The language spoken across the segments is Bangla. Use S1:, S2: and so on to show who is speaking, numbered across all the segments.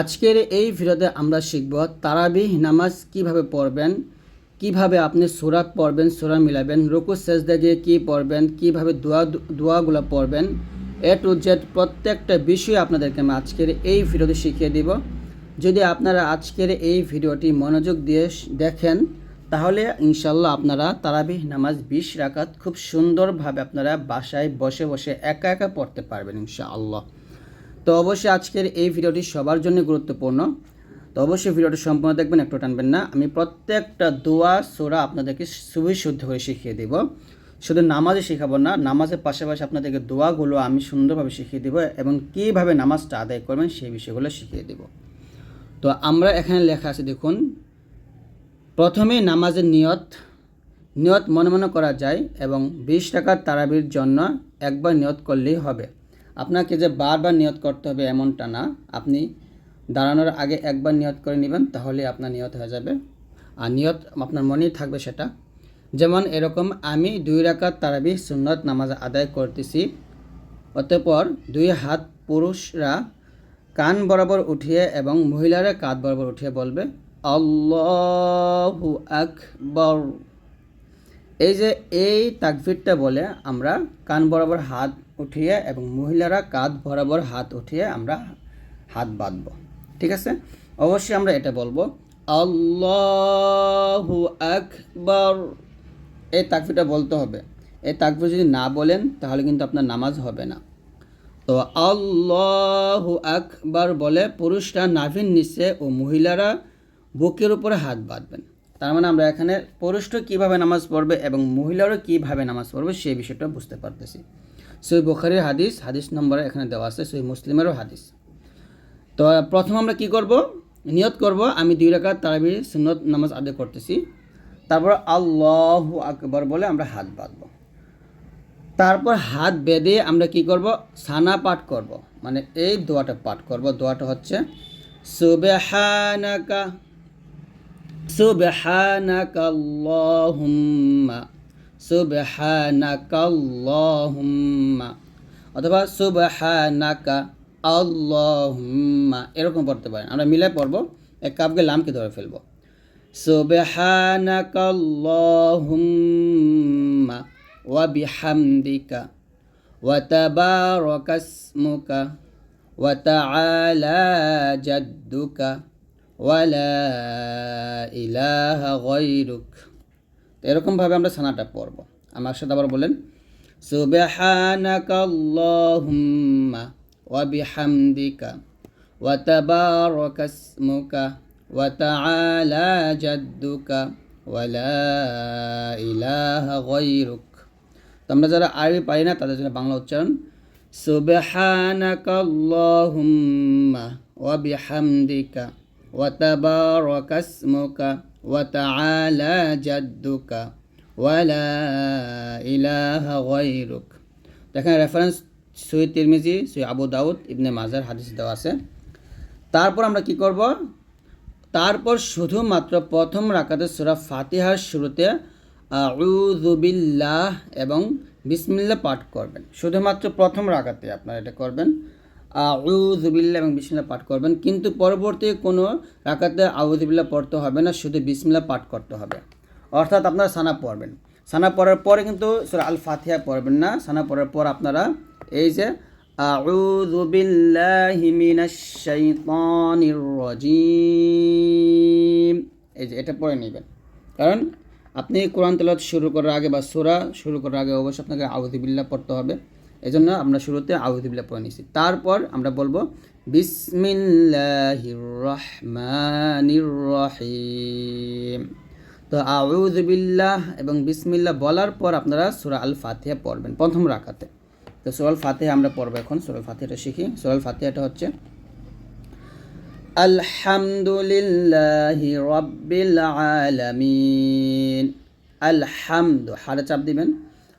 S1: আজকের এই ভিডিওতে আমরা শিখব তারাবিহ নামাজ কীভাবে পড়বেন, কীভাবে আপনি সুরা পড়বেন, সুরা মিলাবেন, রুকু সেজদা গিয়ে কী পড়বেন, কীভাবে দোয়া, দোয়াগুলো পড়বেন, এ টু জেড প্রত্যেকটা বিষয় আপনাদেরকে আমি আজকের এই ভিডিওতে শিখিয়ে দিব। যদি আপনারা আজকের এই ভিডিওটি মনোযোগ দিয়ে দেখেন, তাহলে ইনশাল্লাহ আপনারা তারাবিহ নামাজ বিশ রাকাত খুব সুন্দরভাবে আপনারা বাসায় বসে বসে একা একা পড়তে পারবেন ইনশাআল্লাহ। তো অবশ্যই আজকের এই ভিডিওটি সবার জন্য গুরুত্বপূর্ণ। তো অবশ্যই ভিডিওটি সম্পূর্ণ দেখবেন, একটু টানবেন না। আমি প্রত্যেকটা দোয়া, সোরা আপনাদেরকে সুবি শুদ্ধ করে শিখিয়ে দেব। শুধু নামাজে শেখাবো না, নামাজের পাশাপাশি আপনাদেরকে দোয়াগুলো আমি সুন্দরভাবে শিখিয়ে দেবো এবং কীভাবে নামাজটা আদায় করবেন সেই বিষয়গুলো শিখিয়ে দেব। তো আমরা এখানে লেখা আছে, দেখুন, প্রথমে নামাজের নিয়ত নিয়ত মনে মনে করা যায় এবং বিশ টাকার তারাবির জন্য একবার নিয়ত করলেই হবে। আপনাকে যে বারবার নিয়ত করতে হবে এমনটা না, আপনি দাঁড়ানোর আগে একবার নিয়ত করে নেবেন, তাহলে আপনার নিয়ত হয়ে যাবে। আর নিয়ত আপনার মনেই থাকবে সেটা। যেমন এরকম আমি দুই রাকাত তারাবি সুন্নত নামাজ আদায় করতেছি, অতঃপর দুই হাত পুরুষরা কান বরাবর উঠিয়ে এবং মহিলারা কাঁধ বরাবর উঠিয়ে বলবে, আল্লাহু আকবর। এই যে এই তাকফিরটা বলে আমরা কান বরাবর হাত উঠিয়ে এবং মহিলারা কাঁধ বরাবর হাত উঠিয়ে আমরা হাত বাঁধব। ঠিক আছে? অবশ্যই আমরা এটা বলব। আল্লাহু আকবর। এই তাকফিরটা বলতে হবে। এই তাকফির যদি না বলেন, তাহলে কিন্তু আপনার নামাজ হবে না। তো আল্লাহু আকবার বলে, পুরুষরা নাভির নিচে ও মহিলারা বুকের উপরে হাত বাঁধবেন। তার মানে আমরা এখানে পুরুষরা কীভাবে নামাজ পড়বে এবং মহিলারও কীভাবে নামাজ পড়বে সেই বিষয়টা বুঝতে পারতেছি। সই বুখারির হাদিস হাদিস নম্বর এখানে দেওয়া আছে সই মুসলিমেরও হাদিস। তো প্রথম আমরা কি করব? নিয়ত করব, আমি দুই রাকাত তারাবি, সুন্নত, নামাজ আদায় করতেছি। তারপর আল্লাহু আকবর বলে আমরা হাত বাঁধব। তারপর হাত বেঁধে আমরা কি করব? সানা পাঠ করব। মানে এই দোয়াটা পাঠ করব। দোয়াটা হচ্ছে, সুবহানাকা সুবহানাকা আল্লাহুম্মা সুবহানাকা আল্লাহুম্মা অথবা সুবহানাকা আল্লাহুম্মা। এরকম পড়তে পারেন। আমরা মিলে পড়ব, এক কাপকে লামকে ধরে ফেলব। সুবহানাকা আল্লাহুম্মা ওয়া বিহামদিকা ওয়া তাবারাকা ইসমুকা ওয়া তাআলা জাদ্দুকা ওয়া লা ইলাহা গায়রুক। এরকমভাবে আমরা সানাটা পড়ব। আমার সাথে আবার বলেন সুবহানাকা আল্লাহুম্মা ওয়া আমরা যারা আরবি পারি না, তাদের জন্য বাংলা উচ্চারণ সুবহানাকা আল্লাহুম্মা ওয়া বিহামদিকা ওয়া তাবারাকা জাদ্দুকা ওয়া লা ইলাহা গায়রুক দেখেন রেফারেন্স সই তিরমিজি সই আবু দাউদ, ইবনে মাজার হাদিস দেওয়া আছে। তারপর আমরা কি করব? তারপর শুধুমাত্র প্রথম রাকাতে সূরা ফাতিহার শুরুতে আউযুবিল্লাহ এবং বিসমিল্লাহ পাঠ করবেন। শুধুমাত্র প্রথম রাকাতে আপনারা এটা করবেন। আউযুবিল্লাহ এবং বিসমিল্লাহ পাঠ করবেন। কিন্তু পরবর্তী কোনো রাকাতে আউযুবিল্লাহ পড়তে হবে না, শুধু বিসমিল্লাহ পাঠ করতে হবে। অর্থাৎ আপনারা সানা পড়বেন। সানা পড়ার পরে কিন্তু সূরা আল ফাতিহা পড়বেন না। সানা পড়ার পর আপনারা এই যে রাজিম। এই যে, এটা পড়ে নেবেন। কারণ আপনি কোরআন তেলাওয়াত শুরু করার আগে বা সূরা শুরু করার আগে অবশ্যই আপনাকে আউযুবিল্লাহ পড়তে হবে। এজন্য আমরা শুরুতে আউযু বিল্লাহ পড়ে নিছি তারপর আমরা বলব রহিম। তো আউযু বিল্লাহ এবং বিসমিল্লাহ বলার পর আপনারা সূরা আল ফাতিহা পড়বেন, প্রথম রাকাতে। তো সূরা আল ফাতিহা আমরা পড়ব এখন। সূরা আল ফাতিহাটা শিখি। সূরা আল ফাতিহাটা হচ্ছে, আলহামদুলিল্লাহি রব্বিল আলামিন। আলহামদু, হারে চাপ দিবেন।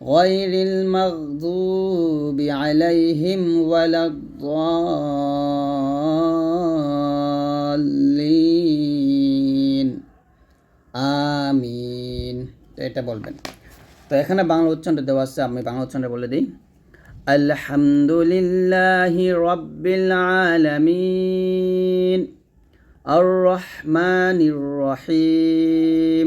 S1: غير المغضوب عليهم ولا الضالين আমিন তো এটা বলবেন তো এখানে বাংলা উচ্চারণটা দেওয়া আছে আমি বাংলা উচ্চারণটা বলে দিই আলহামদুলিল্লাহি রব্বিল আলামিন আর রহমানির রহিম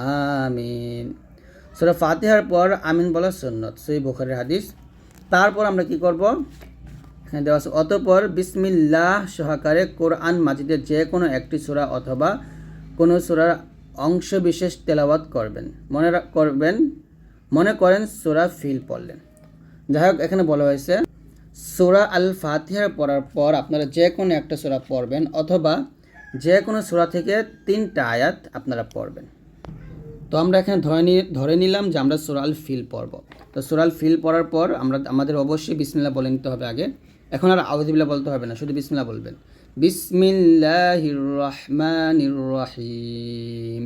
S1: আমিন। সুরা ফাতিহার পর আমিন বলা সুন্নত, সেই বুখারের হাদিস। তারপর আমরা কি করব? এখানে দেওয়া আছে, অতপর বিসমিল্লাহ সহকারে কোরআন মাজিদের যে কোনো একটি সূরা অথবা কোনো সূরার অংশ বিশেষ তেলাওয়াত করবেন। মনে করবেন, মনে করেন সূরা ফিল পড়লেন। যাই হোক, এখানে বলা হয়েছে, সূরা আল ফাতিহার পড়ার পর আপনারা যে কোনো একটা সূরা পড়বেন অথবা যে কোনো সূরা থেকে তিনটা আয়াত আপনারা পড়বেন। তো আমরা এখানে ধরে নি ধরে নিলাম যে আমরা সুরাল ফিল পড়ব তো সুরাল ফিল পড়ার পর আমরা আমাদের অবশ্যই বিসমিল্লাহ বলে নিতে হবে আগে এখন আর আউদিবিল্লা বলতে হবে না শুধু বিসমিল্লাহ বলবেন বিসমিল্লাহির রহমানির রহিম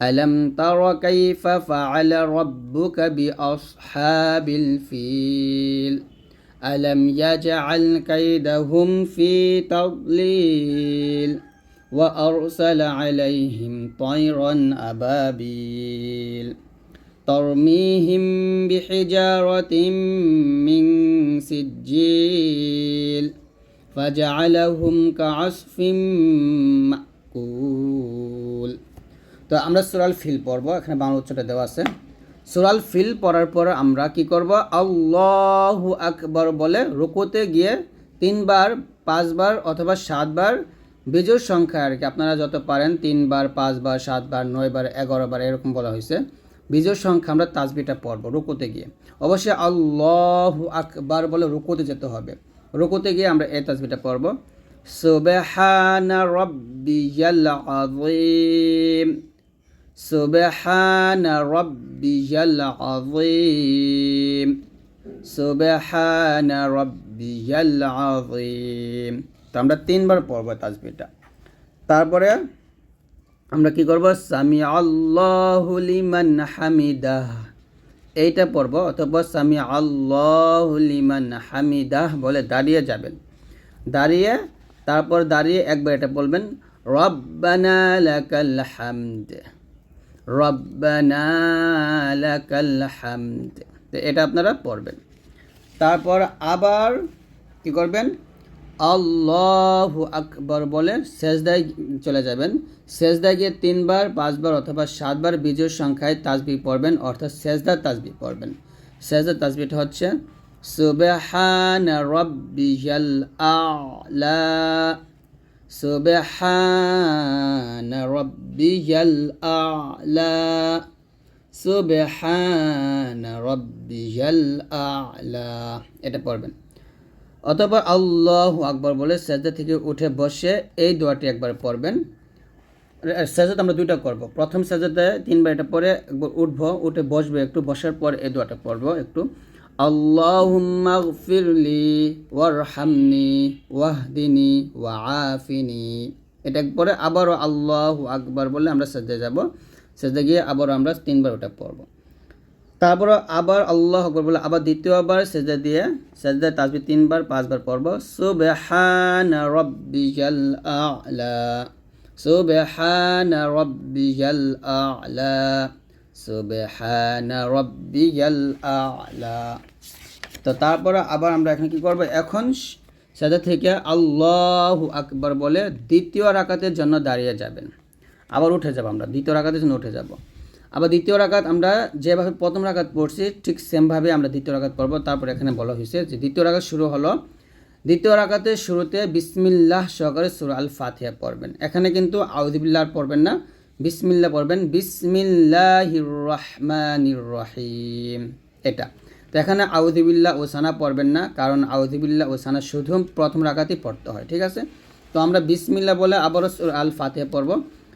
S1: ألم تر كيف فعل ربك بأصحاب الفيل ألم يجعل كيدهم في تضليل وأرسل عليهم طيرا أبابيل ترميهم بحجارة من سجيل فجعلهم كعصف مأكول তো আমরা সুরাল ফিল পড়বো এখানে বাংলা উচ্চটা দেওয়া আছে সুরাল ফিল পড়ার পর আমরা কি করব আল্লাহু আকবার বলে রুকুতে গিয়ে তিনবার পাঁচবার অথবা সাতবার বিজোর সংখ্যা আর কি, আপনারা যত পারেন তিনবার, পাঁচবার, সাতবার, নয়বার, এগারোবার এরকম বলা হয়েছে। বিজোর সংখ্যা আমরা তাজবিটা পড়ব রুকুতে গিয়ে। অবশ্যই আল্লাহু আকবার বলে রুকুতে যেতে হবে। রুকুতে গিয়ে আমরা এই তাজবিটা পড়ব। সুবহানা রাব্বিয়াল আযীম। সুবহানা রাব্বিয়াল আযীম। সুবহানা রাব্বিয়াল আযীম। তো আমরা তিনবার পড়ব তাসবিহটা তারপরে আমরা কি করব? সামি আল্লাহু লিমান হামিদাহ। এইটা পড়ব, অথবা সামি আল্লাহু লিমান হামিদাহ বলে দাঁড়িয়ে যাবেন। দাঁড়িয়ে, তারপর দাঁড়িয়ে একবার এটা বলবেন, রব্বানা লাকাল হামদ। রব্বানা লাকাল হামদ। তো এটা আপনারা পড়বেন। তারপর আবার কি করবেন? আল্লাহু আকবর বলে সেজদায় চলে যাবেন। সেজদায় গিয়ে তিনবার, পাঁচবার অথবা সাতবার বিজয় সংখ্যায় তাজবি পড়বেন, অর্থাৎ সেজদার তাজবি পড়বেন। সেজদার তাসবিটা হচ্ছে, সুবহান রব্বিয়াল আলা, সুবহান রব্বিয়াল আলা, সুবহান রব্বিয়াল আলা। এটা পড়বেন। অথবা আল্লাহ আকবর বলে সেজদা থেকে উঠে বসে এই দোয়াটি একবার পড়বেন। সেজাদ আমরা দুইটা করব। প্রথম সেজাতে তিনবার এটা পরে একবার উঠবো, উঠে বসবে, একটু বসার পর এই দোয়াটা পড়ব একটু। আল্লাহুম্মা গফিরলি ওয়ারহামনি ওয়াহদিনি ওয়াআফিনি। এটা পরে আবারও আল্লাহু আকবার বলে আমরা সেজদা যাব। সেজদা গিয়ে আবারও আমরা তিনবার ওটা পড়ব। তারপর আবার আল্লাহ আকবর বলে আবার দ্বিতীয়বার সেজদা দিয়ে সেজদা তাসবি তিনবার, পাঁচবার পড়ব। সুবহান রব্বিয়াল আ'লা। সুবহান রব্বিয়াল আ'লা। সুবহান রব্বিয়াল আ'লা। তো তারপর আবার আমরা এখন কি করব? এখন সেজদা থেকে আল্লাহু আকবার বলে দ্বিতীয় রাকাতের জন্য দাঁড়িয়ে যাবেন। আবার উঠে যাব আমরা। দ্বিতীয় রাকাতের জন্য উঠে যাব। আবার দ্বিতীয় রাকাত আমরা যেভাবে প্রথম রাকাত পড়ছি, ঠিক সেমভাবে আমরা দ্বিতীয় রাকাত পড়ব। তারপর এখানে বলা হয়েছে যে দ্বিতীয় রাকাত শুরু হলো। দ্বিতীয় রাকাতে শুরুতে বিসমিল্লাহ সহকারে সুরা আল ফাতিহা পড়বেন। এখানে কিন্তু আউদিবিল্লাহ পড়বেন না, বিসমিল্লাহ পড়বেন। বিসমিল্লাহির রহমানির রহিম এটা। তো এখানে আউদিবিল্লাহ ওসানা পড়বেন না, কারণ আউদিবিল্লাহ ওসানা শুধু প্রথম রাকাতেই পড়তে হয়, ঠিক আছে? তো আমরা বিসমিল্লাহ বলে আবারও সুরা আল ফাতিহা পড়ব।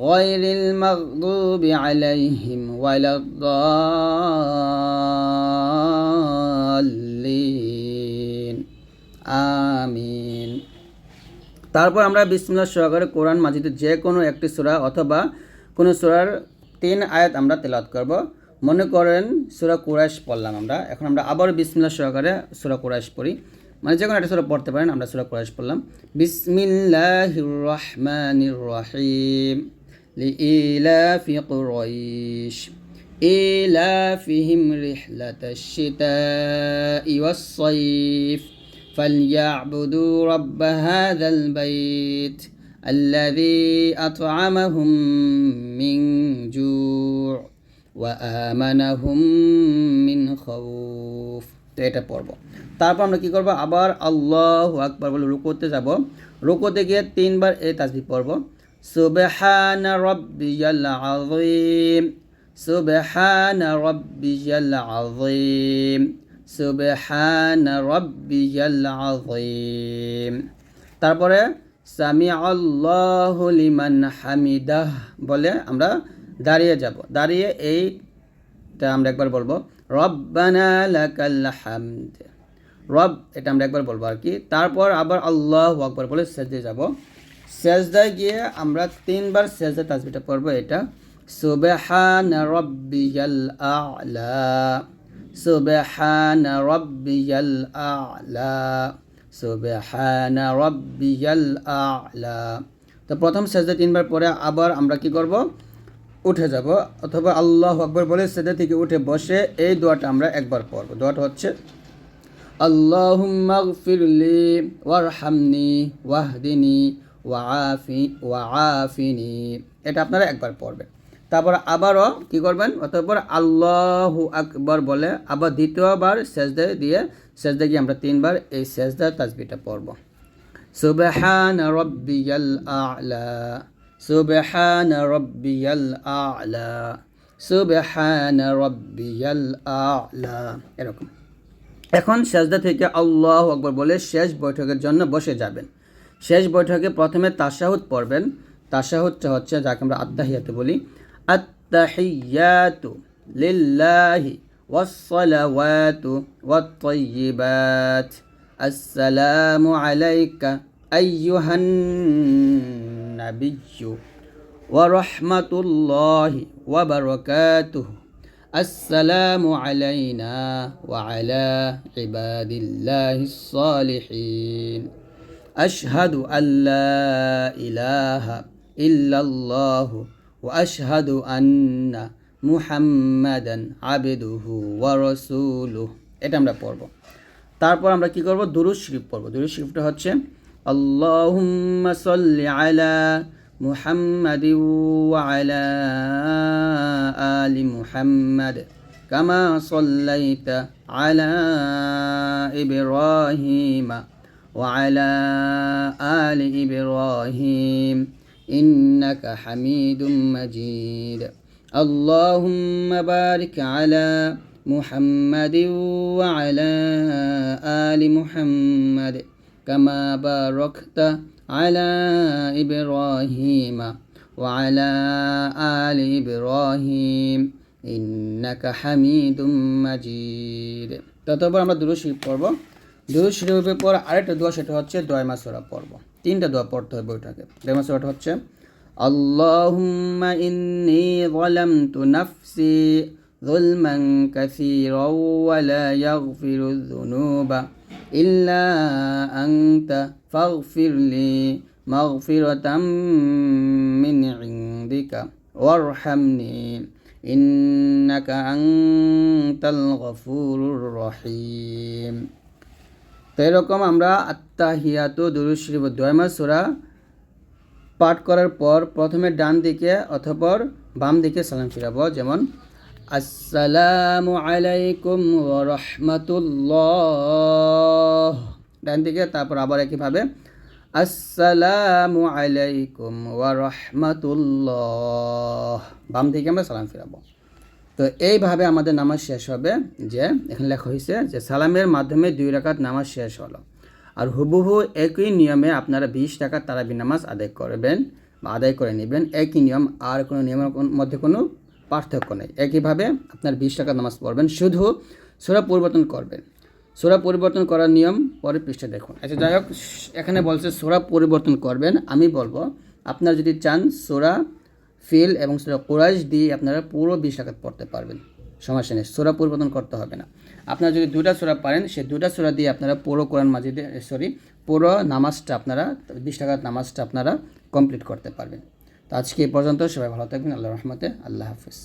S1: غير المغضوب عليهم ولا الضالين آمين তারপর আমরা বিসমিল্লাহ সহকারে কোরআন মাজিদে যে কোনো একটি সূরা অথবা কোনো সূরার তিন আয়াত আমরা তেলাওয়াত করব মনে করেন সূরা কুরাইশ পড়লাম আমরা এখন আমরা আবার বিসমিল্লাহ সহকারে সূরা কুরাইশ পড়ি মানে যে কোনো একটা সূরা পড়তে পারেন আমরা সূরা কুরাইশ পড়লাম বিসমিল্লাহির রহমানির রহিম লিইলাফি কুরাইশ إيلافهم رحلة الشتاء والصيف فليعبدوا رب هذا البيت الذي أطعمهم من جوع وآمنهم من خوف তো এটা পড়ব তারপর আমরা কি করব আবার আল্লাহ আকবার বলে রুকোতে যাব রুকোতে গিয়ে তিনবার এই তাসবিহ পড়ব সুবহান রাব্বিয়াল আযীম, সুবহান রাব্বিয়াল আযীম, সুবহান রব্বিয়াল আযীম। তারপরে সামি আল্লাহ লিমান হামিদাহ বলে আমরা দাঁড়িয়ে যাব। দাঁড়িয়ে এইটা আমরা একবার বলব। রব্বানা লাকাল হামদ। রব, এটা আমরা একবার বলব আর কি। তারপর আবার আল্লাহ আকবার বলে সেজদে যাব। সেজদায় গিয়ে আমরা তিনবার সেজদা তাজবিটা পড়ব এটা। সুবহান রব্বিয়াল আ'লা। সুবহান রব্বিয়াল আ'লা। সুবহান রব্বিয়াল আ'লা। তো প্রথম সেজদা তিনবার পরে আবার আমরা কি করব? উঠে যাব। অথবা আল্লাহ আকবর বলে সেজদা থেকে উঠে বসে এই দোয়াটা আমরা একবার পড়ব। দোয়াটা হচ্ছে, আল্লাহুম্মা গফিরলি ওয়ারহামনি ওয়াহদিনি ওয়াআফি ওয়াআফিনি এটা আপনারা একবার পড়বেন। তারপর আবারও কি করবেন? অতঃপর আল্লাহ আকবর বলে আবার দ্বিতীয়বার সেজদা দিয়ে সেজদা গিয়ে আমরা তিনবার এই সেজদা তাজবিটা পড়ব। সুবহান রব্বিয়াল আ'লা, সুবহান রব্বিয়াল আ'লা, সুবহান রব্বিয়াল আ'লা। এরকম। এখন সেজদা থেকে আল্লাহ আকবর বলে শেষ বৈঠকের জন্য বসে যাবেন। শেষ বৈঠকে প্রথমে তাশাহুদ পড়বেন তাশাহুদটা হচ্ছে যাকে আমরা আত্মাহিয়াতে বলি التحيات لله والصلوات والطيبات السلام عليك أيها النبي ورحمة الله وبركاته السلام علينا وعلى عباد الله الصالحين أشهد أن لا إله إلا الله وأشهد أن মুহাম্মাদান আবেদুহু ওয়া রাসূলুহু এটা আমরা পড়ব তারপর আমরা কি করব দুরুদ শরীফ পড়ব দুরুদ শরীফটা হচ্ছে আল্লাহুম্মা সাল্লি আলা মুহাম্মাদ ওয়া আলা আলি মুহাম্মাদ কামা সাল্লাইতা আলা ইব্রাহিমা ওয়া আলা আলি ইব্রাহিম إنك حميد مجيد اللهم بارك على محمد وعلى آل محمد كما باركت على إبراهيم وعلى آل إبراهيم إنك حميد مجيد ততপর আমরা দুরু শরীফ পড়ব দুরু শরীফের পর আরেকটা দোয়া সেটা হচ্ছে দয় মাসরা পড়ব তিনটা দোয়া পড়তে হবে বইটাকে দয় মাসরাটা হচ্ছে اللهم إني ظلمت نفسي ظلما كثيرا ولا يغفر الذنوب إلا أنت فاغفر لي مغفرة من عندك وارحمني إنك أنت الغفور الرحيم তো এরকম আমরা আত্মাহিয়াত দুরুদ শরীফ দয়মা সুরা পাঠ করার পর প্রথমে ডান দিকে অথপর বাম দিকে সালাম ফিরাবো, যেমন, আসসালামু আলাইকুম রাহমাতুল্লাহ। ডান দিকে, তারপর আবার একইভাবে, আসসালামু আলাইকুম ওয়া রাহমাতুল্লাহ। বাম দিকে আমরা সালাম ফিরাবো। তো এইভাবে আমাদের নামাজ শেষ হবে যে এখানে লেখা হয়েছে যে সালামের মাধ্যমে দুই রাকাত নামাজ শেষ হলো। আর হুবহু একই নিয়মে আপনারা বিশ টাকা তারাবি নামাজ আদায় করবেন বা আদায় করে নেবেন। একই নিয়ম, আর কোনো নিয়মের মধ্যে কোনো পার্থক্য নেই। একইভাবে আপনার বিশ টাকা নামাজ পড়বেন। শুধু সোরা পরিবর্তন করবেন। সোরা পরিবর্তন করার নিয়ম পরে পৃষ্ঠে দেখুন। আচ্ছা যাই হোক, এখানে বলছে সোরা পরিবর্তন করবেন। আমি বলব, আপনারা যদি চান সোরা ফিল এবং সোরা কোরাইশ দিয়ে আপনারা পুরো বিশ রাকাত পড়তে পারবেন। সমস্যা নেই, সোরা পরিবর্তন করতে হবে না। আপনারা যদি দুটা সোরা পারেন সে দুটা সোরা দিয়ে আপনারা পুরো কোরআন মাজিদে সরি পুরো নামাজটা আপনারা বিশ টাকার নামাজটা আপনারা কমপ্লিট করতে পারবেন। তো আজকে এই পর্যন্ত, সবাই ভালো থাকবেন আল্লাহ রহমতে, আল্লাহ হাফিজ।